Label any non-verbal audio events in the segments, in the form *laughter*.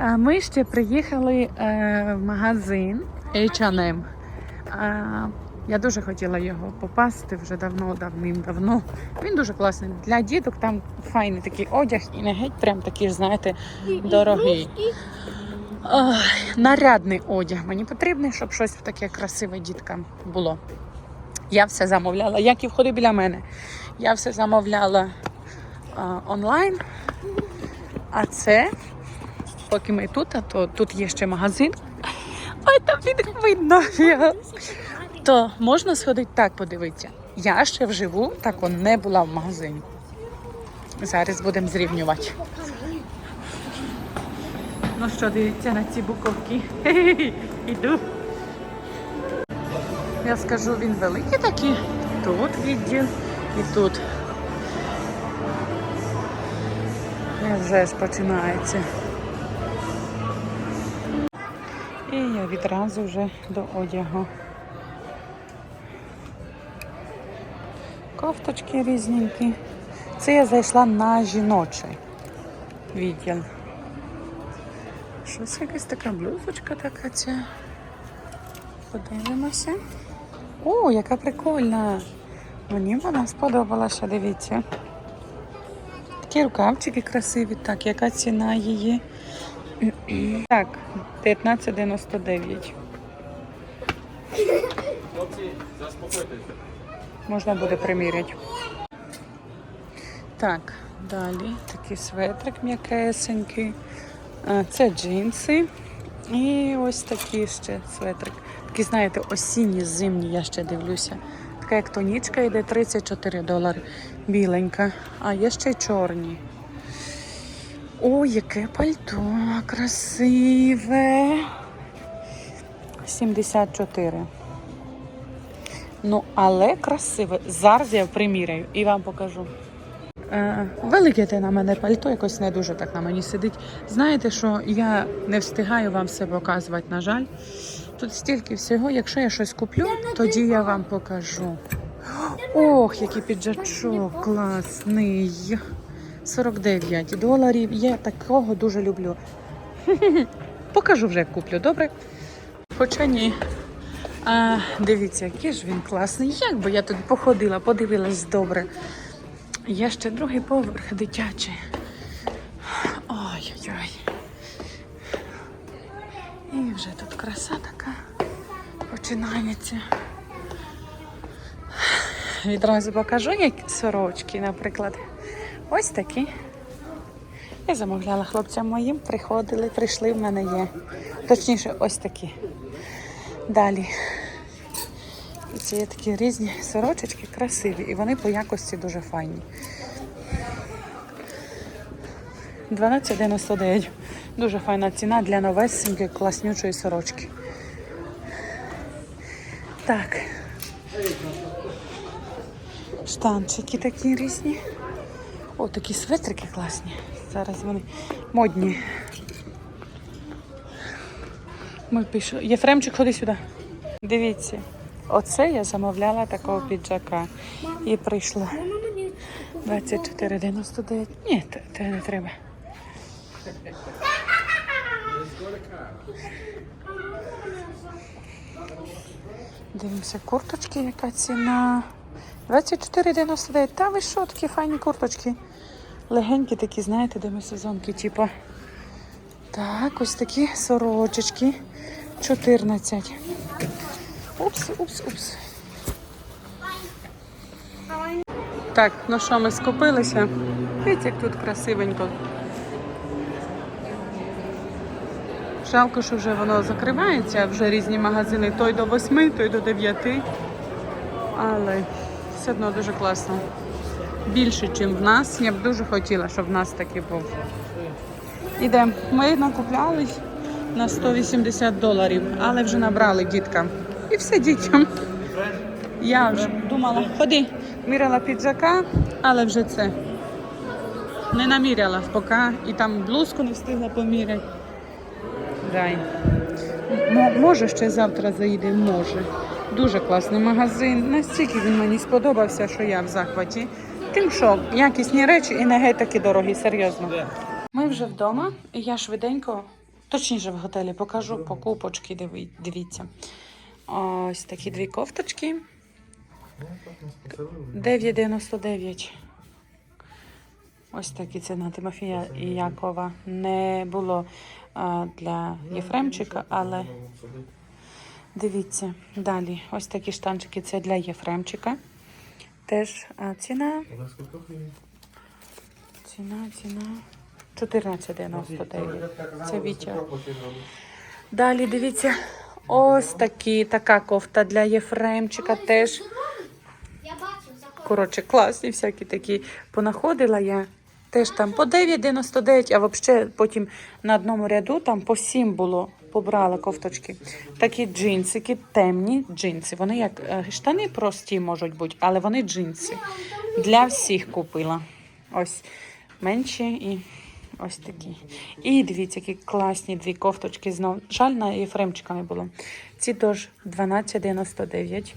Е, Ми ще приїхали е, в магазин H&M. Е, Я дуже хотіла його попасти вже давно, давним-давно. Він дуже класний. Для діток там файний такий одяг і не геть прям такий, знаєте, дорогий. Нарядний одяг мені потрібний, щоб щось таке красиве діткам було. Я все замовляла, як і входи біля мене. Я все замовляла а, онлайн. А це, поки ми тут, а то тут є ще магазин. Ой, там від видно. То можна сходити так подивитися. Я ще вживу так он не була в магазині. Зараз будемо зрівнювати. Ну що, дивіться на ці буковки. *laughs* Іду. Я скажу, він великий такий. Тут відділ і тут. І вже починається. І я відразу вже до одягу. Кофточки різненькі. Це я зайшла на жіночий відділ. Щось якась така блузочка така ця. Подивимося. О, яка прикольна. Мені вона сподобалася, дивіться. Такі рукавчики красиві. Так, яка ціна її? Так, 15,99. Хлопці, заспокойтеся. Можна буде приміряти. Так, далі такий светрик м'якесенький. Це джинси. І ось такий ще светрик. Такий, знаєте, осінні, зимні, я ще дивлюся. Така як тонічка йде 34 долари. Біленька. А є ще й чорні. О, яке пальто красиве. 74. Ну, але красиве. Зараз я приміряю і вам покажу. Е, велике те на мене пальто, якось не дуже так на мені сидить. Знаєте, що я не встигаю вам все показувати, на жаль. Тут стільки всього. Якщо я щось куплю, тоді я вам покажу. Ох, який піджачок класний. 49 доларів. Я такого дуже люблю. *laughs* Покажу вже, як куплю, добре? Хоча ні. А, дивіться, який ж він класний. Як би я тут походила, подивилась добре. Є ще другий поверх дитячий. Ой-ой-ой. І вже тут краса така починається. Відразу покажу, як сорочки, наприклад. Ось такі. Я замовляла хлопцям моїм, приходили, прийшли, в мене є. Точніше, ось такі. Далі. І Це є такі різні сорочечки, красиві, і вони по якості дуже файні. 12,99. Дуже файна ціна для новесенької класнючої сорочки. Так. Штанчики такі різні. О, такі светрики класні. Зараз вони модні. Ми пішли. Єфремчик, ходи сюди. Дивіться, оце я замовляла такого піджака. І прийшло 24,99. Ні, те не треба. Дивимося, курточки, яка ціна. 24,99. Та ви що, такі файні курточки. Легенькі такі, знаєте, демисезонки, типу. Так, ось такі сорочечки. 14. Упс, упс, упс. Так, ну що, ми скупилися. Дивіться, як тут красивенько. Жалко, що вже воно закривається, вже різні магазини. Той до 8, той до 9. Але все одно дуже класно. Більше, ніж в нас. Я б дуже хотіла, щоб в нас такий був. Ідемо. Ми накуплялись на 180 доларів, але вже набрали діткам. І все дітям. Я вже думала, ходи, міряла піджака, але вже це. Не наміряла поки і там блузку не встигла поміряти. Дай. М- може ще завтра заїдемо, може. Дуже класний магазин. Настільки він мені сподобався, що я в захваті. Тим, що якісні речі і не геть такі дорогі, серйозно. Ми вже вдома, і я швиденько Точніше в готелі покажу покупочки, дивіться. Ось такі дві кофточки. Ну, так нас поселили. 9,99. Ось такі ціна Тимофія і Якова. Не було а, для Єфремчика, але дивіться. Далі. Ось такі штанчики це для Єфремчика. Теж а, ціна, ціна, ціна 14,99. Це Вітя. Далі дивіться, ось такі, така кофта для Єфремчика теж. Коротше, класні всякі такі понаходила я. Теж там по 9,99, а взагалі потім на одному ряду там по 7 було. Побрала кофточки. Такі джинсики, темні джинси. Вони як е, штани прості можуть бути, але вони джинси. Для всіх купила. Ось менші і ось такі. І дивіться, які класні дві кофточки знов. Жаль, на Єфремчика не було. Ці теж 12,99.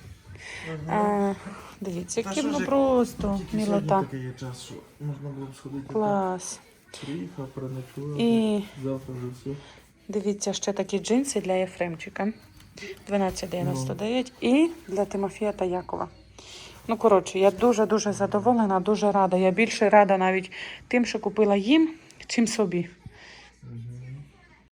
А, дивіться, які ж, просто мілота. такий є час, що можна було б сходити. Клас. Приїхав, переночував. І Завтра вже все. дивіться, ще такі джинси для Єфремчика. 12,99 і для Тимофія та Якова. Ну, коротше, я дуже-дуже задоволена, дуже рада. Я більше рада навіть тим, що купила їм, чим собі.